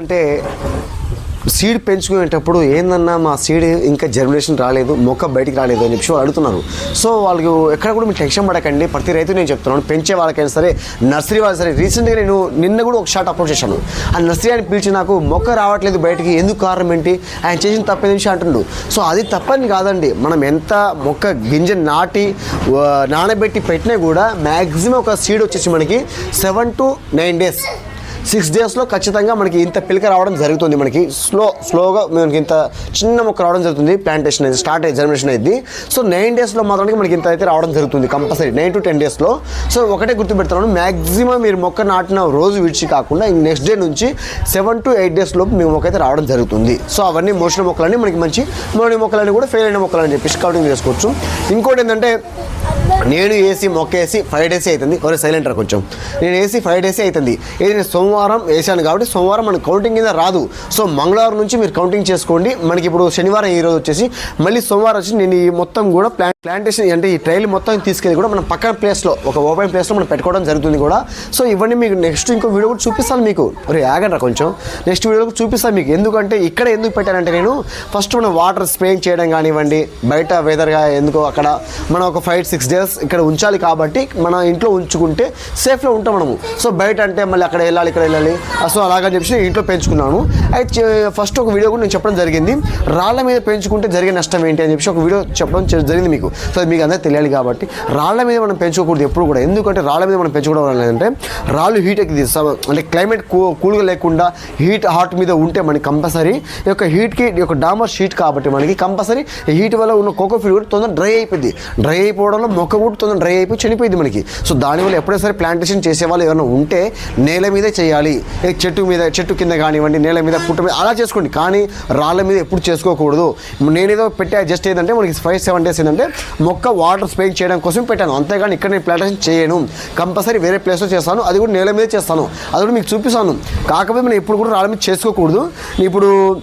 అంటే సీడ్ పెంచుకునేటప్పుడు ఏందన్నా మా సీడ్ ఇంకా జర్మినేషన్ రాలేదు మొక్క బయటికి రాలేదు అని చెప్పి అడుగుతున్నారు. సో వాళ్ళకి ఎక్కడ కూడా మీరు టెన్షన్ పడకండి. ప్రతి రైతు నేను చెప్తున్నాను పెంచే వాళ్ళకైనా సరే నర్సరీ వాళ్ళు సరే రీసెంట్గా నేను నిన్న కూడా ఒక షార్ట్ అప్లోడ్ చేశాను. ఆ నర్సరీ అని పిలిచి నాకు మొక్క రావట్లేదు బయటికి ఎందుకు కారణం ఏంటి? ఆయన చేసిన తప్పని నుంచి అంటుండు సో అది తప్పని కాదండి. మనం ఎంత మొక్క గింజ నాటి నానబెట్టి పెట్టినా కూడా మ్యాక్సిమం ఒక సీడ్ వచ్చేసి మనకి seven to nine days six డేస్లో ఖచ్చితంగా మనకి ఇంత పిలక రావడం జరుగుతుంది మనకి. స్లో స్లోగా మనకి ఇంత చిన్న మొక్క రావడం జరుగుతుంది ప్లాంటేషన్ అయితే స్టార్ట్ అయ్యి జర్మినేషన్ అయింది సో నైన్ డేస్లో మాత్రానికి మనకి ఇంత అయితే రావడం జరుగుతుంది కంపల్సరీ నైన్ టు టెన్ డేస్లో సో ఒకటే గుర్తుపెడుతున్నాను మ్యాక్సిమం మీరు మొక్క నాటిన రోజు విడిచి కాకుండా నెక్స్ట్ డే నుంచి సెవెన్ టు ఎయిట్ డేస్ లోపు మీ మొక్క అయితే రావడం జరుగుతుంది. సో అవన్నీ మోసిన మొక్కలన్నీ మనకి మంచి మోని మొక్కలన్నీ కూడా ఫెయిల్ అయిన మొక్కలని చెప్పి కౌంటింగ్ చేసుకోవచ్చు. ఇంకోటి ఏంటంటే నేను వేసి మొక్క వేసి ఫైవ్ డేస్ అవుతుంది ఒరే సైలెంట్ రా కొంచెం. నేను వేసి ఫైవ్ డేస్ అవుతుంది ఇది నేను సోమవారం వేసాను కాబట్టి సోమవారం మనకి కౌంటింగ్ కింద రాదు. సో మంగళవారం నుంచి మీరు కౌంటింగ్ చేసుకోండి. మనకి ఇప్పుడు శనివారం ఈ రోజు వచ్చేసి మళ్ళీ సోమవారం వచ్చి నేను ఈ మొత్తం కూడా ప్లాన్ ప్లాంటేషన్ అంటే ఈ ట్రైల్ మొత్తం తీసుకెళ్ళి కూడా మనం పక్కన ప్లేస్లో ఒక ఓపెన్ ప్లేస్లో మనం పెట్టుకోవడం జరుగుతుంది కూడా. సో ఇవన్నీ మీకు నెక్స్ట్ ఇంకో వీడియో కూడా చూపిస్తాను మీకు. రే ఆగండి కొంచెం. నెక్స్ట్ వీడియో కూడా చూపిస్తాను మీకు. ఎందుకంటే ఇక్కడ ఎందుకు పెట్టానంటే నేను ఫస్ట్ మనం వాటర్ స్ప్రేయింగ్ చేయడం కానివ్వండి బయట వెదర్గా ఎందుకో అక్కడ మనం ఒక ఫైవ్ సిక్స్ డేస్ ఇక్కడ ఉంచాలి కాబట్టి మన ఇంట్లో ఉంచుకుంటే సేఫ్లో ఉంటాం మనము. సో బయట అంటే మళ్ళీ అక్కడ వెళ్ళాలి ఇక్కడ వెళ్ళాలి. సో అలాగని చెప్పి ఇంట్లో పెంచుకున్నాను. అయితే ఫస్ట్ ఒక వీడియో కూడా నేను చెప్పడం జరిగింది. రాళ్ళ మీద పెంచుకుంటే జరిగే నష్టం ఏంటి అని చెప్పి ఒక వీడియో చెప్పడం జరిగింది మీకు. సో మీకు అందరికీ తెలియాలి కాబట్టి రాళ్ళ మీద మనం పెంచుకోకూడదు ఎప్పుడు కూడా. ఎందుకంటే రాళ్ళ మీద మనం పెంచుకోవడం వల్ల ఏంటంటే రాళ్ళు హీట్ ఎక్కి అంటే క్లైమేట్ కూ కూల్గా లేకుండా హీట్ హాట్ మీద ఉంటే మనకి కంపల్సరీ ఈ యొక్క హీట్కి ఈ యొక్క డామర్ షీట్ కాబట్టి మనకి కంపల్సరీ హీట్ వల్ల ఉన్న కోకో ఫీడ్ కూడా తొందర డ్రై అయిపోయింది. డ్రై అయిపోవడంలో మొక్క కూడా తొందర డ్రై అయిపోయి చనిపోయింది మనకి. సో దానివల్ల ఎప్పుడైనా సరే ప్లాంటేషన్ చేసేవాళ్ళు ఏమైనా ఉంటే నేల మీదే చేయాలి. చెట్టు మీద చెట్టు కింద కానివ్వండి నేల మీద పుట్ట మీద అలా చేసుకోండి. కానీ రాళ్ళ మీద ఎప్పుడు చేసుకోకూడదు. నేనేదో పెట్టా జస్ట్ ఏంటంటే మనకి ఫైవ్ సెవెన్ డేస్ ఏంటంటే మొక్క వాటర్ స్ప్రే చేయడం కోసం పెట్టాను. అంతేగాని ఇక్కడ నేను ప్లాంటేషన్ చేయను. కంపల్సరీ వేరే ప్లేస్లో చేస్తాను. అది కూడా నేల మీద చేస్తాను. అది కూడా మీకు చూపిస్తాను. కాకపోతే మనం ఎప్పుడు కూడా రాళ్ళ మీద చేసుకోకూడదు. ఇప్పుడు